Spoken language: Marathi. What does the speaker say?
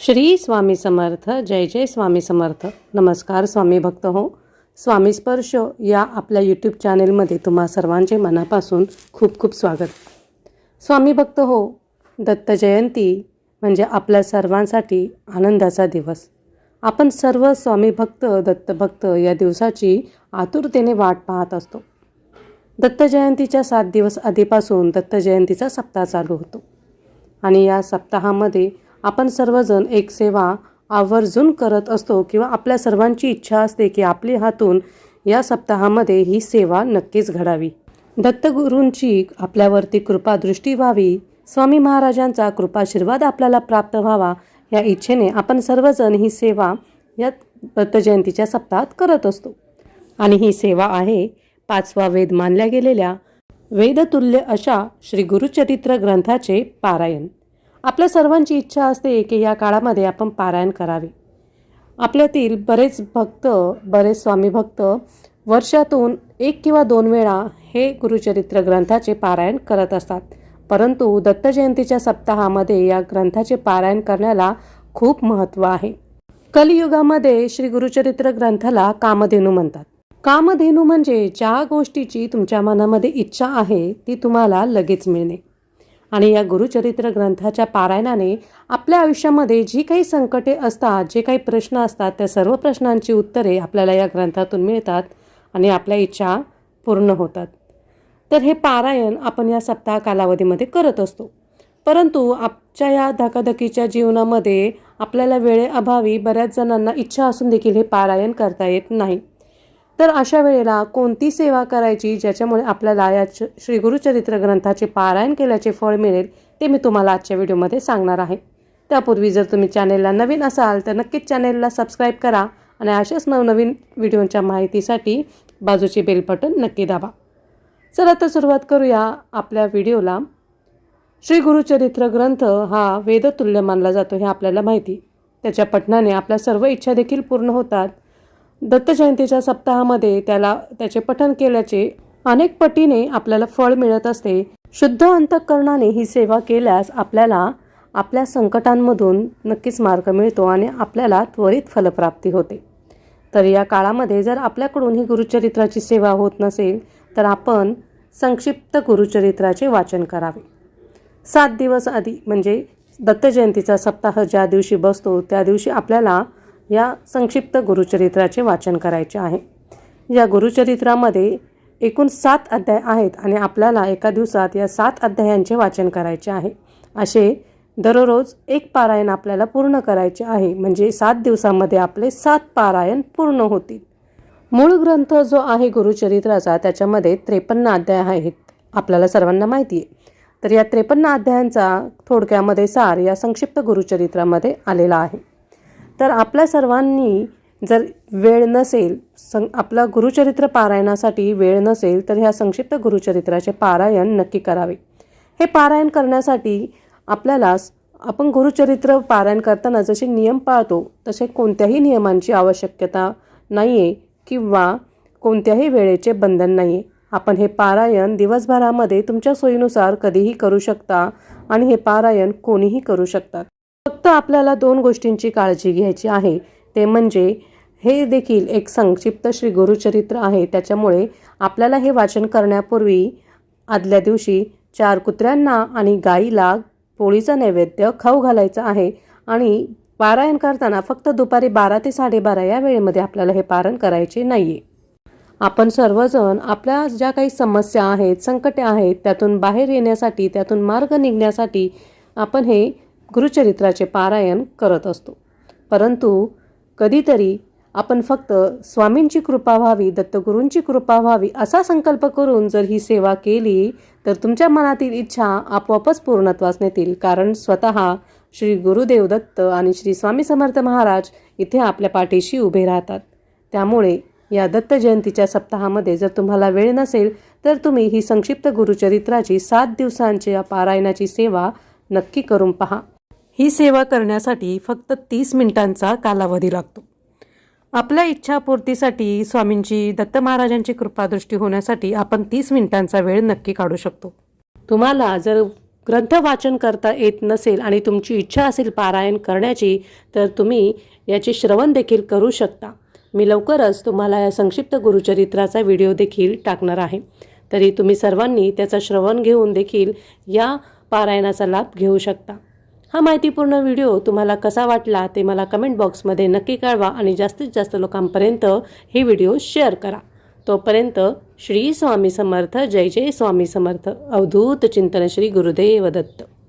श्री स्वामी समर्थ जय जय स्वामी समर्थ. नमस्कार स्वामी भक्त हो. स्वामी स्पर्श या आपल्या यूट्यूब चॅनेलमध्ये तुम्हा सर्वांचे मनापासून खूप खूप स्वागत. स्वामी भक्त हो दत्त जयंती म्हणजे आपल्या सर्वांसाठी आनंदाचा दिवस. आपण सर्व स्वामी भक्त दत्तभक्त या दिवसाची आतुरतेने वाट पाहत असतो. दत्त जयंतीच्या सात दिवस आधीपासून दत्त जयंतीचा सप्ताह चालू होतो. आणि या सप्ताहामध्ये आपण सर्वजण एक सेवा आवर्जून करत असतो किंवा आपल्या सर्वांची इच्छा असते की आपली हातून या सप्ताहामध्ये ही सेवा नक्कीच घडावी. दत्तगुरूंची आपल्यावरती कृपादृष्टी व्हावी. स्वामी महाराजांचा कृपाशीर्वाद आपल्याला प्राप्त व्हावा. या इच्छेने आपण सर्वजण ही सेवा या दत्तजयंतीच्या सप्ताहात करत असतो. आणि ही सेवा आहे पाचवा वेद मानल्या गेलेल्या वेदतुल्य अशा श्री गुरुचरित्र ग्रंथाचे पारायण. आपल्या सर्वांची इच्छा असते की या काळामध्ये आपण पारायण करावे. आपल्यातील बरेच भक्त बरेच स्वामी भक्त वर्षातून एक किंवा दोन वेळा हे गुरुचरित्र ग्रंथाचे पारायण करत असतात. परंतु दत्तजयंतीच्या सप्ताहामध्ये या ग्रंथाचे पारायण करण्याला खूप महत्त्व आहे. कलियुगामध्ये श्री गुरुचरित्र ग्रंथाला कामधेनू म्हणतात. कामधेनू म्हणजे ज्या गोष्टीची तुमच्या मनामध्ये इच्छा आहे ती तुम्हाला लगेच मिळणे. आणि या गुरुचरित्र ग्रंथाच्या पारायणाने आपल्या आयुष्यामध्ये जी काही संकटे असतात जे काही प्रश्न असतात त्या सर्व प्रश्नांची उत्तरे आपल्याला या ग्रंथातून मिळतात आणि आपल्या इच्छा पूर्ण होतात. तर हे पारायण आपण या सप्ताह कालावधीमध्ये करत असतो. परंतु आपच्या या धकाधकीच्या जीवनामध्ये आपल्याला वेळेअभावी बऱ्याच जणांना इच्छा असून देखील हे पारायण करता येत नाही. तर अशा वेळेला कोणती सेवा करायची ज्याच्यामुळे आपल्याला या च- श्री गुरुचरित्र ग्रंथाचे पारायण केल्याचे फळ मिळेल ते मी तुम्हाला आजच्या व्हिडिओमध्ये सांगणार आहे. त्यापूर्वी जर तुम्ही चॅनेलला नवीन असाल तर नक्कीच चॅनेलला सबस्क्राईब करा आणि अशाच नवनवीन व्हिडिओच्या माहितीसाठी बाजूचे बेल बटन नक्की दाबा. चला तर सुरुवात करूया आपल्या व्हिडिओला. श्री गुरुचरित्र ग्रंथ हा वेदतुल्य मानला जातो हे आपल्याला माहिती. त्याच्या पठणाने आपल्या सर्व इच्छा देखील पूर्ण होतात. दत्त जयंतीच्या सप्ताहामध्ये त्याला त्याचे पठन केल्याचे अनेक पटीने आपल्याला फळ मिळत असते. शुद्ध अंतःकरणाने ही सेवा केल्यास आपल्याला आपल्या संकटांमधून नक्कीच मार्ग मिळतो आणि आपल्याला त्वरित फलप्राप्ती होते. तर या काळामध्ये जर आपल्याकडून ही गुरुचरित्राची सेवा होत नसेल तर आपण संक्षिप्त गुरुचरित्राचे वाचन करावे. सात दिवस आधी म्हणजे दत्त जयंतीचा सप्ताह ज्या दिवशी बसतो त्या दिवशी आपल्याला या संक्षिप्त गुरुचरित्राचे वाचन करायचे आहे. या गुरुचरित्रामध्ये एकूण सात अध्याय आहेत आणि आपल्याला एका दिवसात या सात अध्यायांचे वाचन करायचे आहे. असे दररोज एक पारायण आपल्याला पूर्ण करायचे आहे. म्हणजे सात दिवसामध्ये आपले सात पारायण पूर्ण होतील. मूळ ग्रंथ जो आहे गुरुचरित्राचा त्याच्यामध्ये त्रेपन्न अध्याय आहेत. आपल्याला सर्वांना माहिती आहे. तर या त्रेपन्न अध्यायांचा थोडक्यामध्ये सार या संक्षिप्त गुरुचरित्रामध्ये आलेला आहे. तर आपल्या सर्वांनी जर वेळ नसेल सं आपला गुरुचरित्र पारायणासाठी वेळ नसेल तर ह्या संक्षिप्त गुरुचरित्राचे पारायण नक्की करावे. हे पारायण करण्यासाठी आपल्याला आपण गुरुचरित्र पारायण करताना जसे नियम पाळतो तसे कोणत्याही नियमांची आवश्यकता नाही आहे किंवा कोणत्याही वेळेचे बंधन नाही आहे आपण हे पारायण दिवसभरामध्ये तुमच्या सोयीनुसार कधीही करू शकता आणि हे पारायण कोणीही करू शकतात. फक्त आपल्याला दोन गोष्टींची काळजी घ्यायची आहे. ते म्हणजे हे देखील एक संक्षिप्त श्री गुरुचरित्र आहे. त्याच्यामुळे आपल्याला हे वाचन करण्यापूर्वी आदल्या दिवशी चार कुत्र्यांना आणि गाईला पोळीचा नैवेद्य खाऊ घालायचा आहे आणि पारायण करताना फक्त दुपारी बारा ते साडेबारा या वेळेमध्ये आपल्याला हे पारण करायचे नाही आहे आपण सर्वजण आपल्या ज्या काही समस्या आहेत संकटे आहेत त्यातून बाहेर येण्यासाठी त्यातून मार्ग निघण्यासाठी आपण हे गुरुचरित्राचे पारायण करत असतो. परंतु कधीतरी आपण फक्त स्वामींची कृपा व्हावी दत्तगुरूंची कृपा व्हावी असा संकल्प करून जर ही सेवा केली तर तुमच्या मनातील इच्छा आपोआपच पूर्णत्वास नेतील. कारण स्वतः श्री गुरुदेव दत्त आणि श्री स्वामी समर्थ महाराज इथे आपल्या पाठीशी उभे राहतात. त्यामुळे या दत्त जयंतीच्या सप्ताहामध्ये जर तुम्हाला वेळ नसेल तर तुम्ही ही संक्षिप्त गुरुचरित्राची सात दिवसांच्या पारायणाची सेवा नक्की करून पहा. ही सेवा करण्यासाठी फक्त तीस मिनिटांचा कालावधी लागतो. आपल्या इच्छापूर्तीसाठी स्वामींची दत्त महाराजांची कृपादृष्टी होण्यासाठी आपण तीस मिनिटांचा वेळ नक्की काढू शकतो. तुम्हाला जर ग्रंथ वाचन करता येत नसेल आणि तुमची इच्छा असेल पारायण करण्याची तर तुम्ही याचे श्रवण देखील करू शकता. मी लवकरच तुम्हाला या संक्षिप्त गुरुचरित्राचा व्हिडिओ देखील टाकणार आहे. तरी तुम्ही सर्वांनी त्याचा श्रवण घेऊन देखील या पारायणाचा लाभ घेऊ शकता. हा माहितीपूर्ण व्हिडिओ तुम्हाला कसा वाटला ते मला कमेंट बॉक्समध्ये नक्की कळवा आणि जास्तीत जास्त लोकांपर्यंत हे व्हिडिओ शेअर करा. तोपर्यंत श्री स्वामी समर्थ जय जय स्वामी समर्थ. अवधूत चिंतन श्री गुरुदेव दत्त.